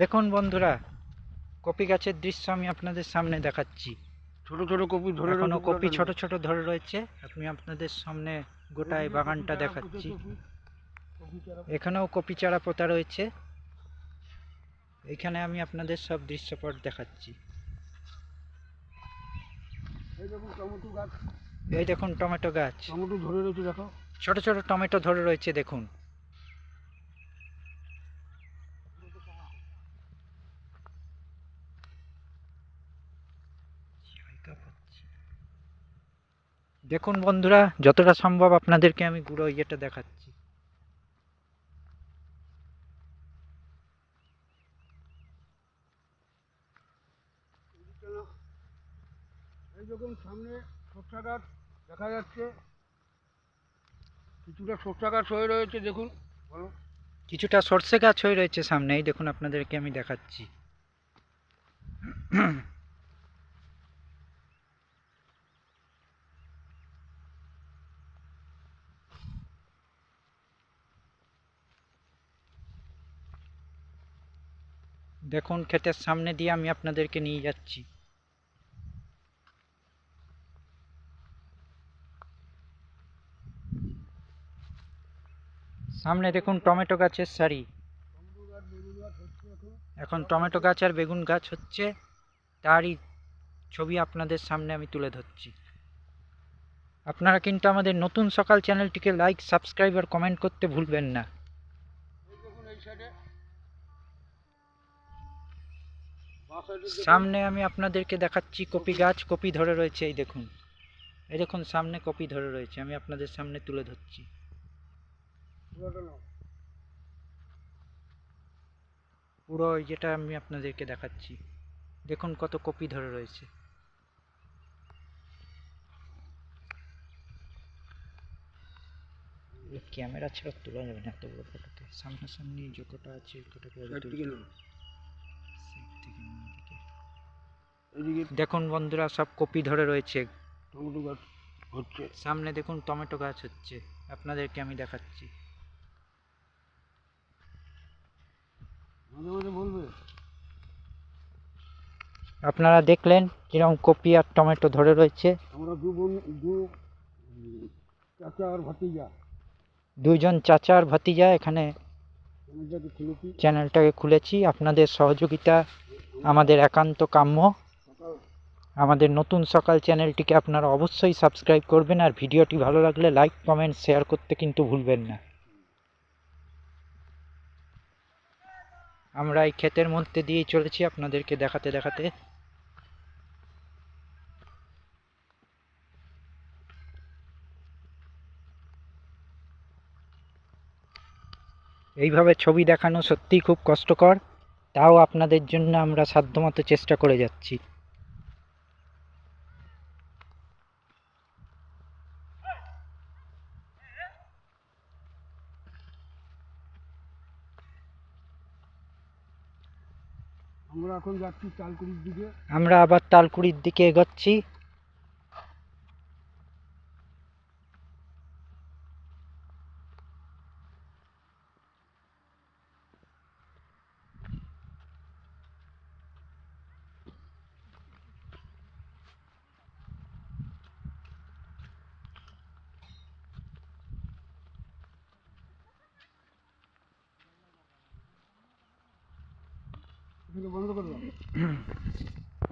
দেখুন বন্ধুরা কপি গাছের দৃশ্য আমি আপনাদের সামনে দেখাচ্ছি। ছোট ছোট কপি ধরে এখনও কপি ছোট ছোট ধরে রয়েছে আমি আপনাদের সামনে গোটা এই বাগানটা দেখাচ্ছি। এখানেও কপি চারা পোতা রয়েছে। এখানে আমি আপনাদের সব দৃশ্যপট দেখাচ্ছি। এই দেখুন টমেটো গাছ। এই দেখুন টমেটো গাছ। টমেটো ধরে রয়েছে দেখো। ছোট ছোট টমেটো ধরে রয়েছে দেখুন। দেখুন বন্ধুরা যতটা সম্ভব আপনাদেরকে আমি গুঁড়ো ইয়েটা দেখাচ্ছি। এই দেখুন সামনে সরষা গাছ দেখা যাচ্ছে। কিছুটা সরষা গাছ হয়ে রয়েছে দেখুন। বলো। কিছুটা সর্ষে গাছ হয়ে রয়েছে সামনেই দেখুন আপনাদেরকে আমি দেখাচ্ছি। দেখুন, ক্ষেতের সামনে দিয়ে আমি আপনাদেরকে নিয়ে যাচ্ছি। সামনে দেখুন, টমেটো গাছের সারি। এখন টমেটো গাছ আর বেগুন গাছ হচ্ছে, তারই ছবি আপনাদের সামনে আমি তুলে ধরছি। আপনারা কিন্তু আমাদের নতুন সকাল চ্যানেলটিকে লাইক, সাবস্ক্রাইব আর কমেন্ট করতে ভুলবেন না এই দেখুন এই সাইডে বাঁ সাইডে দেখুন, সামনে আমি আপনাদেরকে দেখাচ্ছি কপি গাছ কপি ধরে রয়েছে এই দেখুন। এই দেখুন সামনে কপি ধরে রয়েছে আমি আপনাদের সামনে তুলে ধরছি। পুরো যেটা আমি আপনাদেরকে দেখাচ্ছি। দেখুন কত কপি ধরে রয়েছে। ক্যামেরা ছাড়া তোলা যাবে না এত বড় ফটোতে। সামনাসামনি যে কটা আছে ওই দেখুন বন্ধুরা সব কপি ধরে রয়েছে। টমেটো গাছ হচ্ছে। সামনে দেখুন টমেটো গাছ হচ্ছে। আপনাদেরকে আমি দেখাচ্ছি। বলবে। আপনারা দেখলেন কীরকম কপি আর টমেটো ধরে রয়েছে? আমরা দু দু চাচা আর ভাতিজা। দুইজন চাচা আর ভাতিজা এখানে চ্যানেলটাকে খুলেছি। চ্যানেলটাকে খুলেছি। আপনাদের সহযোগিতা আমাদের একান্ত কাম্য। আমাদের নতুন সকাল চ্যানেলটিকে আপনারা অবশ্যই সাবস্ক্রাইব করবেন আর ভিডিওটি ভালো লাগলে লাইক, কমেন্ট, শেয়ার করতে কিন্তু ভুলবেন না। আমরা এই ক্ষেতের মধ্যে দিয়েই চলেছি আপনাদেরকে দেখাতে দেখাতে। এইভাবে ছবি দেখানো সত্যিই খুব কষ্টকর, তাও আপনাদের জন্য আমরা সাধ্যমতো চেষ্টা করে যাচ্ছি। আমরা যাচ্ছি তালকুড়ির দিকে। আমরা আবার তালকুড়ির দিকে এগোচ্ছি। বন্ধ করে দাও